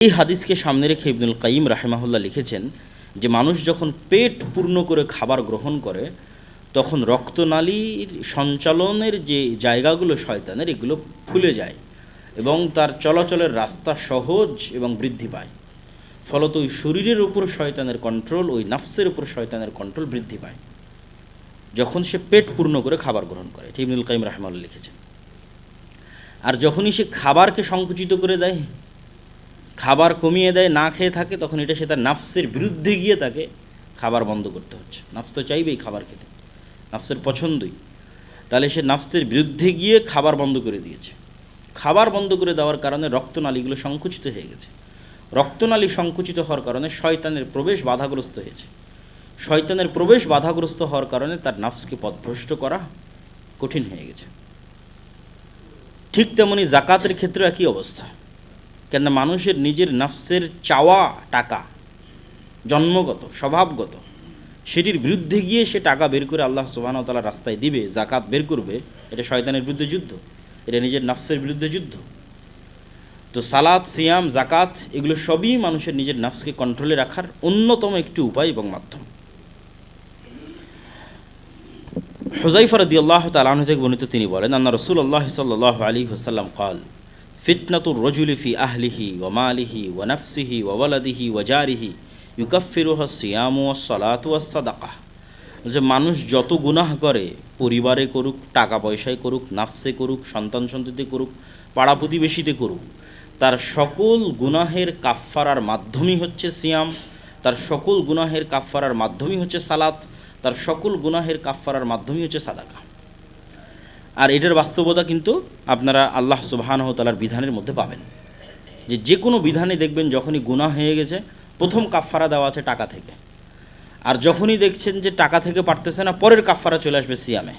এই হাদিসকে সামনে রেখে ইবনুল কাইম রাহেমাহুল্লাহ লিখেছেন যে মানুষ যখন পেট পূর্ণ করে খাবার গ্রহণ করে, তখন রক্তনালীর সঞ্চালনের যে জায়গাগুলো শয়তানের, এগুলো ফুলে যায় এবং তার চলাচলের রাস্তা সহজ এবং বৃদ্ধি পায়। ফলত ওই শরীরের উপর শয়তানের কন্ট্রোল ওই নাফসের উপর শয়তানের কন্ট্রোল বৃদ্ধি পায়। যখন সে পেট পূর্ণ করে খাবার গ্রহণ করে ইবনুল কাইম রাহমাল্লাহ লিখেছেন। আর যখনই সে খাবারকে সংকুচিত করে দেয় খাবার কমিয়ে দেয়, না খেয়ে থাকে, তখন এটা সে তার নাফসের বিরুদ্ধে গিয়ে তাকে খাবার বন্ধ করতে হচ্ছে। নাফস তো চাইবেই খাবার খেতে। নাফসের পছন্দই। তাহলে সে নাফসের বিরুদ্ধে গিয়ে খাবার বন্ধ করে দিয়েছে। খাবার বন্ধ করে দেওয়ার কারণে রক্তনালীগুলো সংকুচিত হয়ে গেছে। রক্তনালী সংকুচিত হওয়ার কারণে শয়তানের প্রবেশ বাধাগ্রস্ত হয়েছে। শয়তানের প্রবেশ বাধাগ্রস্ত হওয়ার কারণে তার নাফসকে পথভ্রষ্ট করা কঠিন হয়ে গেছে। ঠিক তেমনি জাকাতের ক্ষেত্রে একই অবস্থা। কেননা মানুষের নিজের নাফসের চাওয়া টাকা, জন্মগত, স্বভাবগত, সেটির বিরুদ্ধে গিয়ে সে টাকা বের করে আল্লাহ সুবাহতালা রাস্তায় দিবে জাকাত বের করবে, এটা শয়তানের বিরুদ্ধে যুদ্ধ, এটা নিজের নাফসের বিরুদ্ধে যুদ্ধ। তো সালাদ সিয়াম জাকাত এগুলো সবই মানুষের নিজের নাফসকে কন্ট্রোলে রাখার অন্যতম একটি উপায় এবং মাধ্যম। হুজাইফা রদি আল্লাহ তালাহ থেকে বর্ণিত তিনি বলেন, আন্না রসুল আল্লাহ সাল্লাহ আলী হাসাল্লাম কাল ফিতনাতুর রজুলিফি আহলিহি ওয়া মালিহি ওয়া নফসিহি ওয়া ওয়ালাদিহি ওয়া জারিহি ইউকাফিরুহা সিয়ামু ওয়া সালাতু ওয়া সাদাকাহ। যে মানুষ যত গুনাহ করে, পরিবারে করুক, টাকা পয়সায় করুক, নাফসে করুক, সন্তান সন্ততি করুক, পাড়া প্রতিবেশীতে করুক, তার সকল গুনাহের কাফফারার মাধ্যমই হচ্ছে সিয়াম, তার সকল গুনাহের কাফফারার মাধ্যমই হচ্ছে সালাত, তার সকল গুনাহের কাফফারার মাধ্যমই হচ্ছে সাদাকা আর এটার বাস্তবতা কিন্তু আপনারা আল্লাহ সুবাহানহতালার বিধানের মধ্যে পাবেন। যে যে কোনো বিধানে দেখবেন যখনই গুনাহ হয়ে গেছে, প্রথম কাফফারা দেওয়া আছে টাকা থেকে। আর যখনই দেখছেন যে টাকা থেকে পারতেছে না, পরের কাফফারা চলে আসবে সিয়ামে।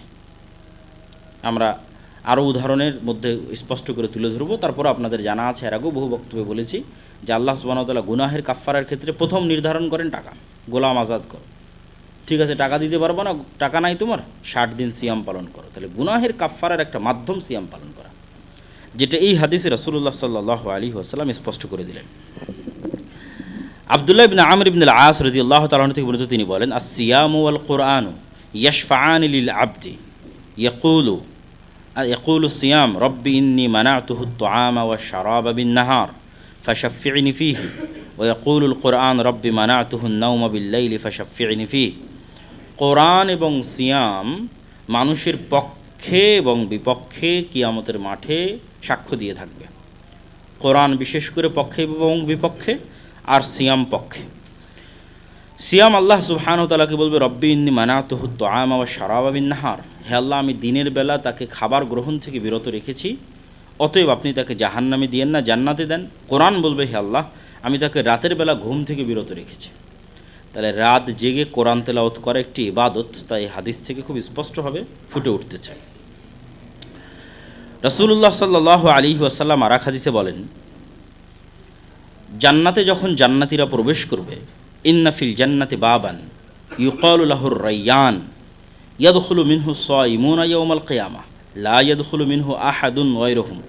আমরা আরও উদাহরণের মধ্যে স্পষ্ট করে তুলে ধরবো। তারপর আপনাদের জানা আছে, এর আগেও বহু বক্তব্যে বলেছি যে আল্লাহ সুবাহতাল্লাহ গুনাহের কাফফারার ক্ষেত্রে প্রথম নির্ধারণ করেন টাকা। গোলাম আজাদ করো ঠিক আছে টাকা দিতে পারবো না টাকা নাই তোমার ষাট দিন সিয়াম পালন করো তাহলে গুনাহের কাফফারার একটা মাধ্যম সিয়াম পালন করা যেটা এই হাদিসে রাসুল্লাহ সাল্লাহ আলী আসাল্লাম স্পষ্ট করে দিলেন আবদুল্লাহ ইবিন আমর ইবিন আস রদি আল্লাহ তালন থেকে বলতে তিনি বলেন আসিয়াম ওয়াল কোরআন ইয়াশফাআন লিল আবদি ইয়াকুলু يقول الصيام ربي إني منعته الطعام والشراب بالنهار فشفعني فيه ويقول القرآن ربي منعته النوم بالليل فشفعني فيه কোরআন এবং সিয়াম মানুষের পক্ষে এবং বিপক্ষে কিয়ামতের মাঠে সাক্ষ্য দিয়ে থাকবে। কোরআন বিশেষ করে পক্ষে এবং বিপক্ষে আর সিয়াম পক্ষে। সিয়াম আল্লাহ সুবহানু তালাকে বলবে, রব্বি ইন্নি মানাতুহু তোয়াম আবার সারাবাবিন নাহার। হে আল্লাহ, আমি দিনের বেলা তাকে খাবার গ্রহণ থেকে বিরত রেখেছি। অতএব আপনি তাকে জাহান্নামে দিয়েন না, জান্নাতে দেন। কোরআন বলবে, হে আল্লাহ, আমি তাকে রাতের বেলা ঘুম থেকে বিরত রেখেছি। তাহলে রাত জেগে কোরআন তেলাওত করা একটি ইবাদত, তাই হাদিস থেকে খুব স্পষ্টভাবে ফুটে উঠতেছে। রসুল্লাহ সাল্লাহ আলী ওয়াসাল্লাম আরাক হাদিসে বলেন, জান্নাতে যখন জান্নাতিরা প্রবেশ করবে ইন্নাফিল জান্নাতে বাবান ইউকাউলাহুর রাইয়ান ইয়াদুল মিনহু সাইমুনা ইয়ৌমাল কেয়ামা, লা ইয়াদুল মিনহু আহাদুন ওয়াইরহুম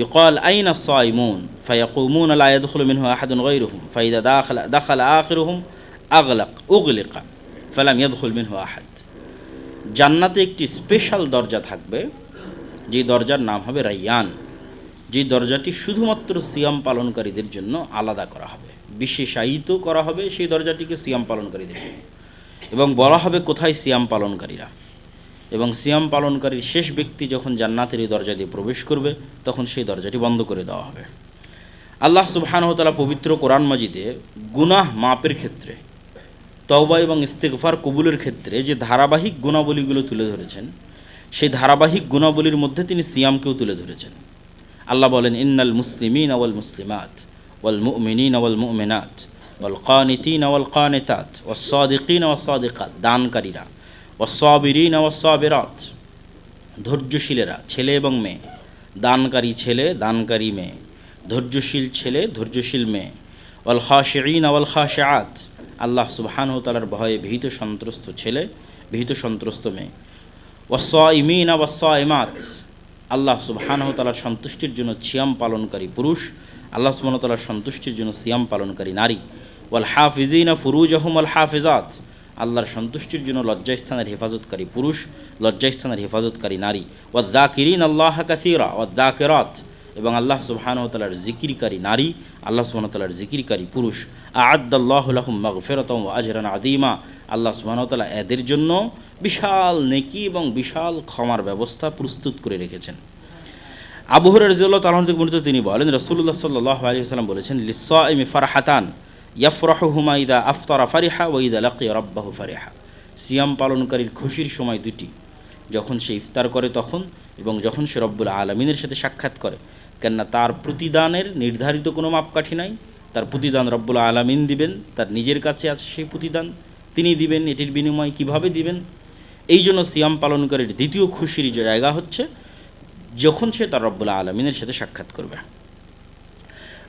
ইউকাল আইনা সাইমুন, ফায়াকুমুন লা ইয়াদুল মিনহু আহাদুন ওয়াইরহুম ফাইদা দাখাল দাখাল আখিরহুম আগলাক, উগলিকা, ফালাম ইয়াদুল মিনহু আহাদ। জান্নাতে একটি স্পেশাল দরজা থাকবে, যে দরজার নাম হবে রাইয়ান। যে দরজাটি শুধুমাত্র সিয়াম পালনকারীদের জন্য আলাদা করা হবে। বিশেষায়িত করা হবে সেই দরজাটিকে সিয়াম পালনকারীদের জন্য। এবং বলা হবে কোথায় সিয়াম পালনকারীরা। এবং সিয়াম পালনকারীর শেষ ব্যক্তি যখন জান্নাতের এই দরজা দিয়ে প্রবেশ করবে, তখন সেই দরজাটি বন্ধ করে দেওয়া হবে। আল্লাহ সুবহানহতলা পবিত্র কোরআন মাজিদে গুনাহ মাপের ক্ষেত্রে তওবা এবং ইস্তেকফার কবুলের ক্ষেত্রে যে ধারাবাহিক গুণাবলীগুলো তুলে ধরেছেন, সেই ধারাবাহিক গুণাবলীর মধ্যে তিনি সিয়ামকেও তুলে ধরেছেন। আল্লাহ বলেন, ইন্নাল মুসলিমিন আওয়াল মুসলিমাত, ওয়াল মুমিনিন আওয়াল মুমিনাত, ওয়াল কানিতিন আওয়াল কানেতাত, ওয়াস সাদিকিন ওয়াস সাদিকাত, দানকারীরা ওয়াসবিরিন ওয়াসবিরাত ধৈর্যশীলেরা, ছেলে এবং মেয়ে, দানকারী ছেলে, দানকারী মেয়ে, ধৈর্যশীল ছেলে, ধৈর্যশীল মেয়ে, ওয়াল খাশিন ওয়াল খাশাত আল্লাহ সুবহান তালার ভয়ে ভীত সন্ত্রস্ত ছেলে, ভীত সন্ত্রস্ত মেয়ে। ওয়াস ইমিন ওয়াস ইমাত আল্লাহ সুবহান তালার সন্তুষ্টির জন্য ছিয়াম পালনকারী পুরুষ, আল্লাহ সুবাহ তালার সন্তুষ্টির জন্য সিয়াম পালনকারী নারী। ওয়াল হাফিজিনা ফুরুজ আহম আল হাফিজাত আল্লাহর সন্তুষ্টির জন্য লজ্জাস্থানের হেফাজতকারী পুরুষ, লজ্জাস্থানের হেফাজতকারী নারী। ওয়াদ্দা কিরিন আল্লাহ কাসিরা ওয়াদ্দা কেরাত এবং আল্লাহ সুবাহানতালার জিকিরকারী নারী, আল্লাহ সুবাহতালার জিকিরকারী পুরুষ। আদাল্লাহুল্লাহম মগফেরতম আজরান আদিমা আল্লাহ সুবাহতাল্লাহ এদের জন্য বিশাল নেকি এবং বিশাল ক্ষমার ব্যবস্থা প্রস্তুত করে রেখেছেন। আবুহর রাজিউল্লাহ তালন থেকে বর্ণিত তিনি বলেন রসুল্লাহ সাল্লাহ আলী সাল্লাম বলেছেন লিসা ইমি ফারহাতান ইয়াফরাহু হুমাইদা আফতারা ফারিহা ওইদা লাকি রব্বাহু ফারিহা। সিয়াম পালনকারীর খুশির সময় দুটি, যখন সে ইফতার করে তখন এবং যখন সে রব্বুল আলমিনের সাথে সাক্ষাৎ করে। কেননা তার প্রতিদানের নির্ধারিত কোনো মাপকাঠি নাই। তার প্রতিদান রব্বুল আলমিন দিবেন, তার নিজের কাছে আছে সেই প্রতিদান। তিনি দিবেন, এটির বিনিময়ে কীভাবে দিবেন? এই জন্য সিয়াম পালনকারীর দ্বিতীয় খুশির জায়গা হচ্ছে যখন সে তার রব্বুল আলমিনের সাথে সাক্ষাৎ করবে।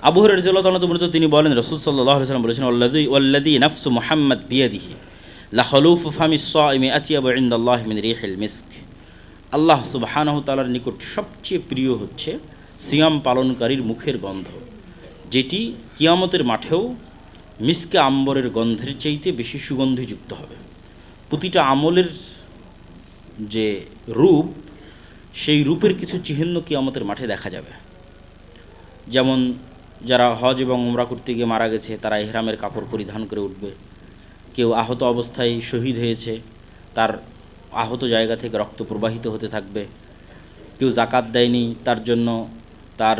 আবুহর রাজিউল্লাহ তিনি বলেন, রসুল সাল্লাহ সাল্লাম বলেছেন ওল্লাদি ওল্লাদি নফসু মোহাম্মদ বিয়াদিহি লাহলুফ আল্লাহ সুবহানাহ তালার নিকট সবচেয়ে প্রিয় হচ্ছে সিয়াম পালনকারীর মুখের গন্ধ, যেটি কিয়ামতের মাঠেও মিসকে আম্বরের গন্ধের চাইতে বেশি সুগন্ধিযুক্ত হবে। প্রতিটা আমলের যে রূপ, সেই রূপের কিছু চিহ্ন কিয়ামতের মাঠে দেখা যাবে। যেমন, যারা হজ এবং উমরা করতে গিয়ে মারা গেছে, তারা ইহরামের কাপড় পরিধান করে উঠবে। কেউ আহত অবস্থায় শহীদ হয়েছে, তার আহত জায়গা থেকে রক্ত প্রবাহিত হতে থাকবে। কেউ জাকাত দেয়নি, তার জন্য তার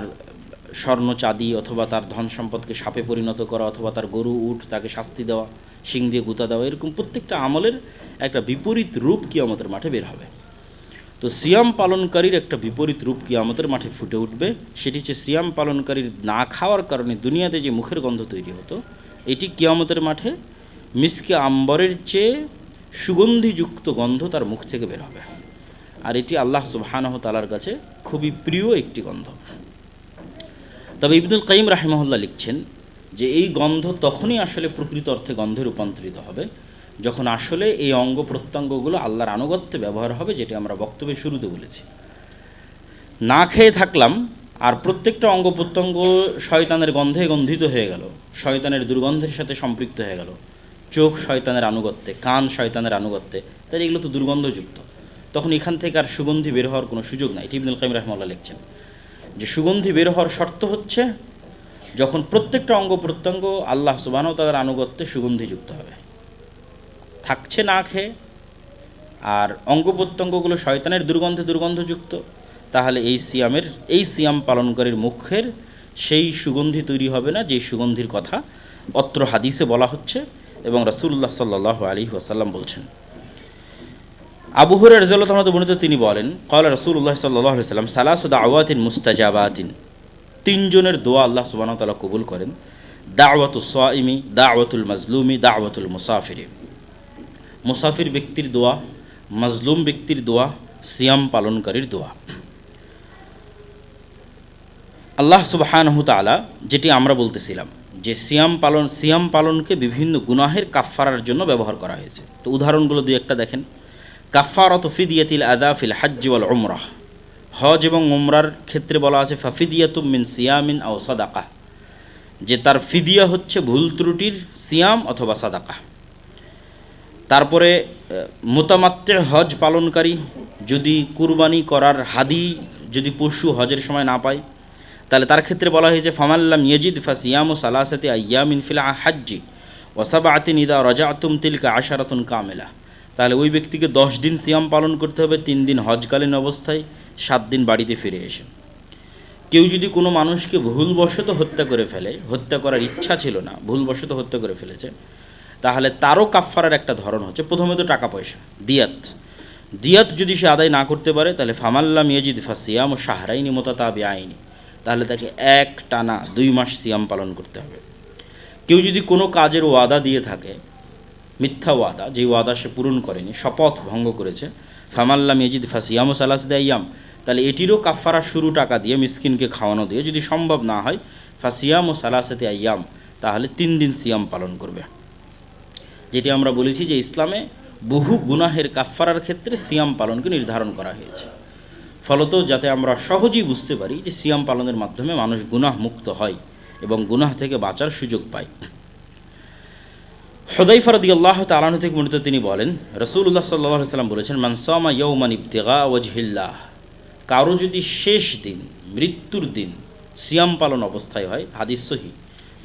স্বর্ণ চাঁদি অথবা তার ধন সম্পদকে সাপে পরিণত করা অথবা তার গরু উঠ তাকে শাস্তি দেওয়া, শিং দিয়ে গুতা দেওয়া, এরকম প্রত্যেকটা আমলের একটা বিপরীত রূপ কিয়ামতের মাঠে বের হবে। তো সিয়াম পালনকারীর একটা বিপরীত রূপ কিয়ামতের মাঠে ফুটে উঠবে, সেটি হচ্ছে সিয়াম পালনকারীর না খাওয়ার কারণে দুনিয়াতে যে মুখের গন্ধ তৈরি হতো, এটি কিয়ামতের মাঠে মিসকে আম্বরের চেয়ে সুগন্ধিযুক্ত গন্ধ তার মুখ থেকে বের হবে। আর এটি আল্লাহ সুবাহানহ তালার কাছে খুবই প্রিয় একটি গন্ধ। তবে ইবনুল কাইম রাহিমহল্লা লিখছেন যে এই গন্ধ তখনই আসলে প্রকৃত অর্থে গন্ধে রূপান্তরিত হবে যখন আসলে এই অঙ্গ প্রত্যঙ্গগুলো আল্লাহর আনুগত্যে ব্যবহার হবে, যেটি আমরা বক্তব্যে শুরুতে বলেছি। না খেয়ে থাকলাম, আর প্রত্যেকটা অঙ্গ প্রত্যঙ্গ শয়তানের গন্ধে গন্ধিত হয়ে গেল, শয়তানের দুর্গন্ধের সাথে সম্পৃক্ত হয়ে গেল। চোখ শয়তানের আনুগত্যে, কান শয়তানের আনুগত্যে তাই এগুলো তো দুর্গন্ধযুক্ত। তখন এখান থেকে আর সুগন্ধি বের হওয়ার কোনো সুযোগ নাই ইবনুল কাইম রহমাল্লাহ লিখছেন। যে সুগন্ধি বের হওয়ার শর্ত হচ্ছে যখন প্রত্যেকটা অঙ্গ প্রত্যঙ্গ আল্লাহ সুবাহ তাদের আনুগত্যে সুগন্ধিযুক্ত হবে। থাকছে না খেয়ে, আর অঙ্গ প্রত্যঙ্গগুলো শয়তানের দুর্গন্ধে দুর্গন্ধযুক্ত, তাহলে এই সিয়ামের, এই সিয়াম পালনকারীর মুখের সেই সুগন্ধি তৈরি হবে না, যে সুগন্ধির কথা অত্র হাদিসে বলা হচ্ছে এবং রাসুল্লাহ সাল্লাহ আলী ওয়াসাল্লাম বলছেন। আবুহরের রেজাল্লাহ আহমদ বর্ণিত তিনি বলেন কল রসুল্লাহ সাল্লাহ সাল্লাম সালাসুদ আওয়াতিন মুস্তাজাবাতিন। তিনজনের দোয়া আল্লাহ সুবাহ তালা কবুল করেন। দাওয়াতুল সাইমি দাওয়াতুল মাজলুমি, দাওয়াতুল মুসাফিরি। মুসাফির ব্যক্তির দোয়া, মাজলুম ব্যক্তির দোয়া, সিয়াম পালনকারীর দোয়া। আল্লাহ সুবাহানহু তালা যেটি আমরা বলতেছিলাম, যে সিয়াম পালন, সিয়াম পালনকে বিভিন্ন গুনাহের কাফারার জন্য ব্যবহার করা হয়েছে। তো উদাহরণগুলো দুই একটা দেখেন। কাফারত ফিদিয়াতিল আদাফিল হাজ্জিওয়াল ওমরাহ হজ এবং ওমরার ক্ষেত্রে বলা আছে, ফাফিদিয়াতুম মিন সিয়ামিন আও সাদাকা। যে তার ফিদিয়া হচ্ছে ভুল ত্রুটির সিয়াম অথবা সাদাকা। তারপরে মোতামাত্রে হজ পালনকারী যদি কুরবানি করার হাদি যদি পশু হজের সময় না পায়, তাহলে তার ক্ষেত্রে বলা হয়েছে ফামাল্লাম ইয়েজিদ ফাসিয়াম ও সালাসাতে আয়ামিন ফিলা হাজ্জি ওসাবা আতিন ইদা রজা আতুম তিলকা আশারাতুন কামেলা। তাহলে ওই ব্যক্তিকে দশ দিন সিয়াম পালন করতে হবে, তিন দিন হজকালীন অবস্থায়, সাত দিন বাড়িতে ফিরে এসে। কেউ যদি কোনো মানুষকে ভুলবশত হত্যা করে ফেলে, হত্যা করার ইচ্ছা ছিল না, ভুলবশত হত্যা করে ফেলেছে, তাহলে তারও কাফারার একটা ধরন হচ্ছে, প্রথমে তো টাকা পয়সা, দিয়াত। দিয়াত যদি সে আদায় না করতে পারে, তাহলে ফামাল্লা ফামাল্লাম ইয়াজিদ ফাসিয়াম ও শাহরাইনি মোতাতাবি আইনি। তাহলে তাকে এক টানা দুই মাস সিয়াম পালন করতে হবে। কেউ যদি কোনো কাজের ওয়াদা দিয়ে থাকে মিথ্যা ওয়াদা যে ওয়াদা সে পূরণ করেনি, শপথ ভঙ্গ করেছে। ফামাল্লাম ইয়াজিদ ফাসিয়াম সালাস দেয়াম তাহলে এটিরও কাফারা শুরু টাকা দিয়ে মিসকিনকে খাওয়ানো দিয়ে যদি সম্ভব না হয় ফাসিয়াম ও সালাসাতে আয়াম তাহলে তিন দিন সিয়াম পালন করবে। যেটি আমরা বলেছি যে ইসলামে বহু গুনাহের কাফারার ক্ষেত্রে সিয়াম পালনকে নির্ধারণ করা হয়েছে। ফলত যাতে আমরা সহজেই বুঝতে পারি যে সিয়াম পালনের মাধ্যমে মানুষ গুনাহ মুক্ত হয় এবং গুনাহ থেকে বাঁচার সুযোগ পায়। হদাইফা রদি আল্লাহ তালানু থেকে মূলত তিনি বলেন রসুল্লাহ সাল্লাহ সাল্লাম বলেছেন মানসামা ইয়ৌমান ইবতেগা ওয়াজহিল্লাহ কারও যদি শেষ দিন, মৃত্যুর দিন সিয়াম পালন অবস্থায় হয়, হাদিস সহি।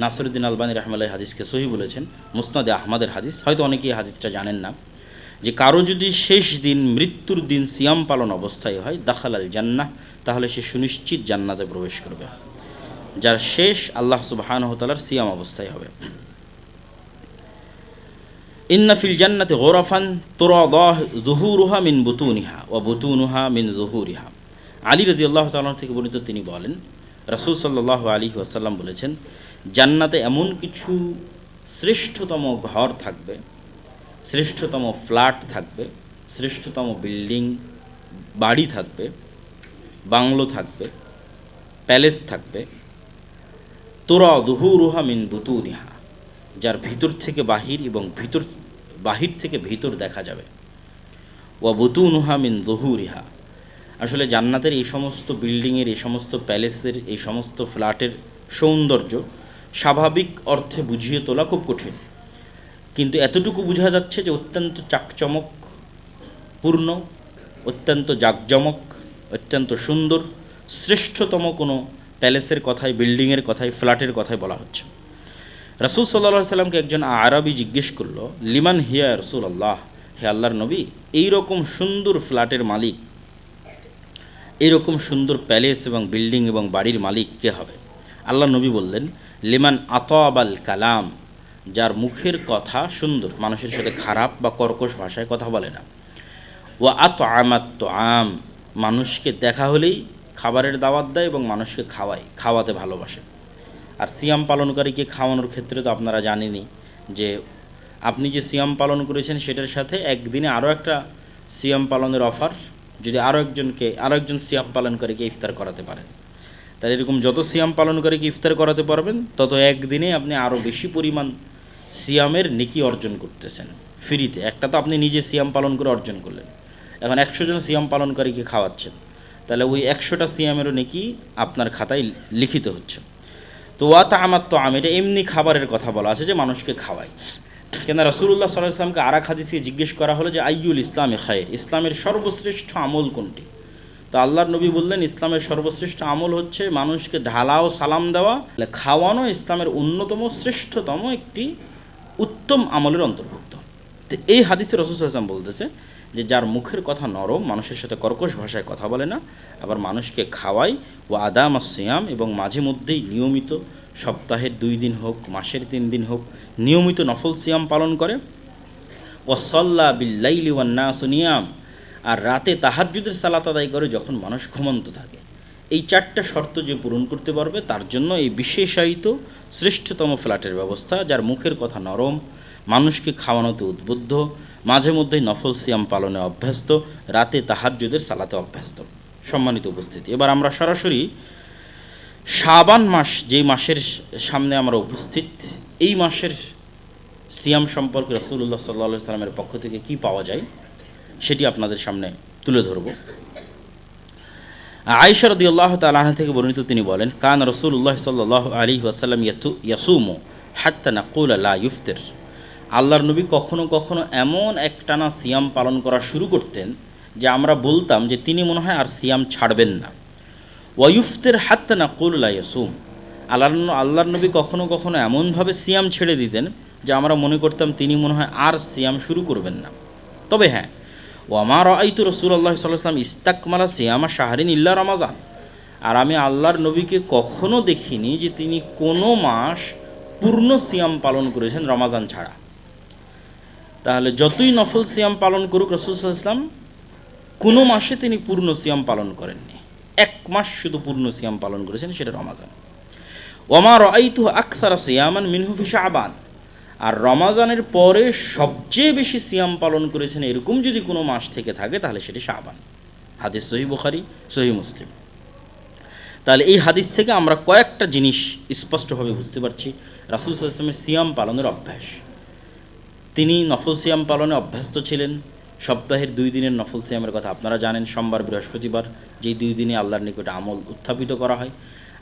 নাসরুদ্দিন আলবানী রহমাল্লাহ হাদিসকে সহি বলেছেন, মুসনাদে আহমদের হাদিস, হয়তো অনেকেই হাদিসটা জানেন না। যে কারও যদি শেষ দিন, মৃত্যুর দিন সিয়াম পালন অবস্থায় হয়, দাখাল আল জান্নাহ, তাহলে সে সুনিশ্চিত জান্নাতে প্রবেশ করবে। যার শেষ আল্লাহ সুবাহানহতালার সিয়াম অবস্থায় হবে। ইন্নাফিল জান্নাতে গোরাফান তোরাদাহ জুহুরুহা মিন বুতুনিহা ও বুতুনুহা মিন জহুরিহা। আলী রদি আল্লাহ তাল্লাহ থেকে বর্ণিত তিনি বলেন, রাসুল সাল্লাহ আলী ওয়াসাল্লাম বলেছেন, জান্নাতে এমন কিছু শ্রেষ্ঠতম ঘর থাকবে, শ্রেষ্ঠতম ফ্ল্যাট থাকবে, শ্রেষ্ঠতম বিল্ডিং, বাড়ি থাকবে, বাংলো থাকবে, প্যালেস থাকবে তোরা দুহুরুহা মিন বুতুনিহা, যার ভিতর থেকে বাহির এবং ভিতর বাহির থেকে ভিতর দেখা যাবে। ওয়া বুতুনুহা মিন জহুরিহা আসলে জান্নাতের এই সমস্ত বিল্ডিংয়ের, এই সমস্ত প্যালেসের, এই সমস্ত ফ্ল্যাটের সৌন্দর্য স্বাভাবিক অর্থে বুঝিয়ে তোলা খুব কঠিন। কিন্তু এতটুকু বোঝা যাচ্ছে যে অত্যন্ত চাকচমক পূর্ণ, অত্যন্ত জাকজমক, অত্যন্ত সুন্দর, শ্রেষ্ঠতম কোনো প্যালেসের কথাই বিল্ডিংয়ের কথাই ফ্ল্যাটের কথাই বলা হচ্ছে। রাসুল সাল্লাহ সাল্লামকে একজন আরবি জিজ্ঞেস করল, লিমান হিয়া রসুল আল্লাহ হে আল্লাহর নবী, এইরকম সুন্দর ফ্ল্যাটের মালিক, এইরকম সুন্দর প্যালেস এবং বিল্ডিং এবং বাড়ির মালিক কে হবে? আল্লাহ নবী বললেন, লিমান আতআবাল কালাম, যার মুখের কথা সুন্দর, মানুষের সাথে খারাপ বা কর্কশ ভাষায় কথা বলে না। ও আত আমাত আম মানুষকে দেখা হলেই খাবারের দাওয়াত দেয় এবং মানুষকে খাওয়ায়, খাওয়াতে ভালোবাসে। আর সিয়াম পালনকারীকে খাওয়ানোর ক্ষেত্রে তো আপনারা জানেনই যে আপনি যে সিয়াম পালন করেছেন সেটার সাথে একদিনে আরও একটা সিয়াম পালনের অফার যদি আরও একজনকে, আরও একজন সিয়াম পালনকারীকে ইফতার করাতে পারেন। তাহলে এরকম যত সিয়াম পালনকারীকে ইফতার করাতে পারবেন, তত একদিনে আপনি আরও বেশি পরিমাণ সিয়ামের নেকি অর্জন করতেছেন, ফ্রিতে। একটা তো আপনি নিজে সিয়াম পালন করে অর্জন করলেন। এখন একশো জন সিয়াম পালনকারীকে খাওয়াচ্ছেন, তাহলে ওই একশোটা সিয়ামেরও নেকি আপনার খাতায় লিখিত হচ্ছে। তো ওয়া আমার তো আম এটা এমনি খাবারের কথা বলা আছে যে মানুষকে খাওয়ায় কেন রসুল্লাহ সাল্লাহ ইসলামকে আরাক হাদিসে জিজ্ঞেস করা হলো যে, আইয়ুল ইসলামে খায়ের? ইসলামের সর্বশ্রেষ্ঠ আমল কোনটি? তো আল্লাহর নবী বললেন, ইসলামের সর্বশ্রেষ্ঠ আমল হচ্ছে মানুষকে ঢালা ও সালাম দেওয়া খাওয়ানো ইসলামের অন্যতম শ্রেষ্ঠতম একটি উত্তম আমলের অন্তর্ভুক্ত। তো এই হাদিসে রসুল ইসলাম বলতেছে যে যার মুখের কথা নরম, মানুষের সাথে কর্কশ ভাষায় কথা বলে না, আবার মানুষকে খাওয়ায় ও আদাম সিয়াম এবং মাঝে মধ্যেই নিয়মিত সপ্তাহের দুই দিন হোক, মাসের তিন দিন হোক, নিয়মিত নফল সিয়াম পালন করে। ও সল্লা বিল্লাইলি ওয়ান্না সুনিয়াম আর রাতে তাহাজ্জুদের সালাত আদায় করে যখন মানুষ ঘুমন্ত থাকে। এই চারটা শর্ত যে পূরণ করতে পারবে, তার জন্য এই বিশেষায়িত শ্রেষ্ঠতম ফ্ল্যাটের ব্যবস্থা, যার মুখের কথা নরম, মানুষকে খাওয়ানোতে উদ্বুদ্ধ মাঝে মধ্যেই নফল সিয়াম পালনে অভ্যস্ত, রাতে তাহাজ্জুদের সালাতে অভ্যস্ত। সম্মানিত উপস্থিতি। এবার আমরা সরাসরি শাবান মাস যে মাসের সামনে আমরা উপস্থিত, এই মাসের সিয়াম সম্পর্কে রসুল্লাহ সাল্লা সাল্লামের পক্ষ থেকে কি পাওয়া যায়, সেটি আপনাদের সামনে তুলে ধরব। আয়সা রদি আল্লাহ তালাহ থেকে বর্ণিত তিনি বলেন, কান রসুল্লাহ সাল্লাহ আলী ওয়াসাল্লাম ইয়াসুমো হাত্তা নাকুল আল্লাহ ইফতের আল্লাহর নবী কখনো কখনো এমন একটানা সিয়াম পালন করা শুরু করতেন যে আমরা বলতাম যে তিনি মনে হয় আর সিয়াম ছাড়বেন না। ওয়ুফতের হাত্তা নাকুল আল্লাহ ইয়াসুম। আল্লাহর আল্লাহর নবী কখনো কখনো এমনভাবে সিয়াম ছেড়ে দিতেন যে আমরা মনে করতাম তিনি মনে হয় আর সিয়াম শুরু করবেন না। তবে হ্যাঁ ও আমার রসুল আল্লাহ সাল্লাম ইস্তাকমালা সিয়ামা শাহরিন ইল্লা রমাজান। আর আমি আল্লাহর নবীকে কখনো দেখিনি যে তিনি কোনো মাস পূর্ণ সিয়াম পালন করেছেন রমাজান ছাড়া। তাহলে যতই নফল সিয়াম পালন করুক রসুল ইসলাম কোনো মাসে তিনি পূর্ণ সিয়াম পালন করেননি। এক মাস শুধু পূর্ণ সিয়াম পালন করেছেন, সেটা রমাজান। ওমার আইতু আখতারা সিয়ামান মিনহুফি শাহবান আর রমাজানের পরে সবচেয়ে বেশি সিয়াম পালন করেছেন এরকম যদি কোনো মাস থেকে থাকে, তাহলে সেটি শাহবান হাদিস সহি বুখারি সহি মুসলিম। তাহলে এই হাদিস থেকে আমরা কয়েকটা জিনিস স্পষ্টভাবে বুঝতে পারছি। রাসুল ইসলামের সিয়াম পালনের অভ্যাস। তিনি নফল সিয়াম পালনে অভ্যস্ত ছিলেন। সপ্তাহের দুই দিনের নফল সিয়ামের কথা আপনারা জানেন, সোমবার, বৃহস্পতিবার যেই দুই দিনে আল্লাহর নিকটে আমল উত্থাপিত করা হয়।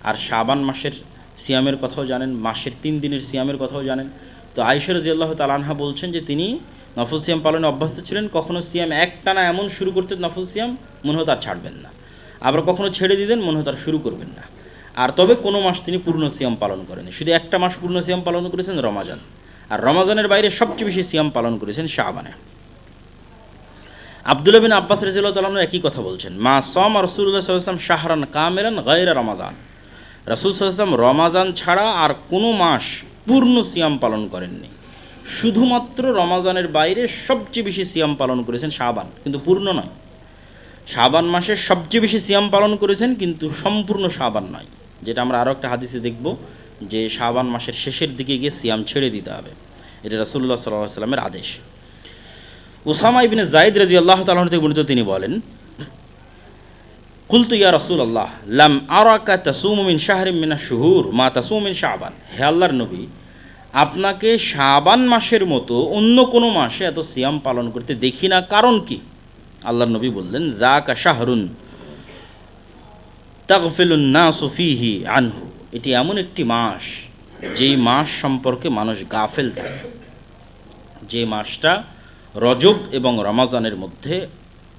আর শাবান মাসের সিয়ামের কথাও জানেন, মাসের তিন দিনের সিয়ামের কথাও জানেন। তো আয়সর রাজিয়াল্লাহ তালানহা বলছেন যে, তিনি নফল সিয়াম পালনে অভ্যস্ত ছিলেন, কখনো সিয়াম একটানা এমন শুরু করতে নফল সিয়াম মনে হতো আর ছাড়বেন না। আবার কখনো ছেড়ে দিতেন মনে হতো আর শুরু করবেন না। আর তবে কোনো মাস তিনি পূর্ণ সিয়াম পালন করেন শুধু একটা মাস পূর্ণ সিয়াম পালন করেছেন, রমাজান। আর রমাজানের বাইরে সবচেয়ে বেশি সিয়াম পালন করেছেন শাহবানে। আবদুল্লাহ বিন আব্বাস রাজিউল্লাহ একই কথা বলছেন, মা সম রসুল্লাহ সাল্লাম শাহরান কামেরান গায়রা রমাদান। রসুল সাল্লাম রমাজান ছাড়া আর কোনো মাস পূর্ণ সিয়াম পালন করেননি। শুধুমাত্র রমাজানের বাইরে সবচেয়ে বেশি সিয়াম পালন করেছেন শাবান কিন্তু পূর্ণ নয়। শাবান মাসে সবচেয়ে বেশি সিয়াম পালন করেছেন কিন্তু সম্পূর্ণ শাবান নয়, যেটা আমরা আরও একটা হাদিসে দেখব। যে শাবান মাসের শেষের দিকে গিয়ে সিয়াম ছেড়ে দিতে হবে। এটা রাসুল্লাহ সাল্লাহ সাল্লামের আদেশ। উসামা ইবিনে জাইদ রাজি আল্লাহ তালন থেকে বর্ণিত তিনি বলেন, কুলতু ইয়া রসুল আল্লাহ লাম আরাকা তাসুমিন শাহরিম মিনা শুহুর মা তাসুমিন শাহবান হে আল্লাহর নবী, আপনাকে শাবান মাসের মতো অন্য কোনো মাসে এত সিয়াম পালন করতে দেখি না। কারণ কি? আল্লাহর নবী বললেন রাকা শাহরুন তাগফিলুন না সুফিহি আনহু। এটি এমন একটি মাস, যেই মাস সম্পর্কে মানুষ গাফেল থাকে। যে মাসটা রজব এবং রমাজানের মধ্যে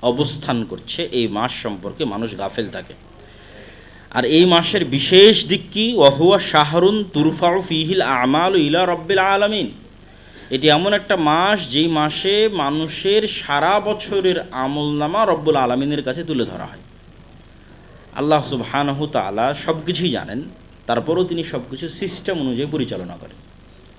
অবস্থান করছে, এই মাস সম্পর্কে মানুষ গাফেল থাকে। আর এই মাসের বিশেষ দিক কি? ওয়াহুয়া শাহরুন তুরফাউ ফিহিল আমাল ইলা রব্বিল আলামিন। এটি এমন একটা মাস, যেই মাসে মানুষের সারা বছরের আমলনামা রব্বুল আলমিনের কাছে তুলে ধরা হয়। আল্লাহ সুবহানাহু তাআলা সব কিছুই জানেন। তারপরেও তিনি সব কিছু সিস্টেম অনুযায়ী পরিচালনা করেন।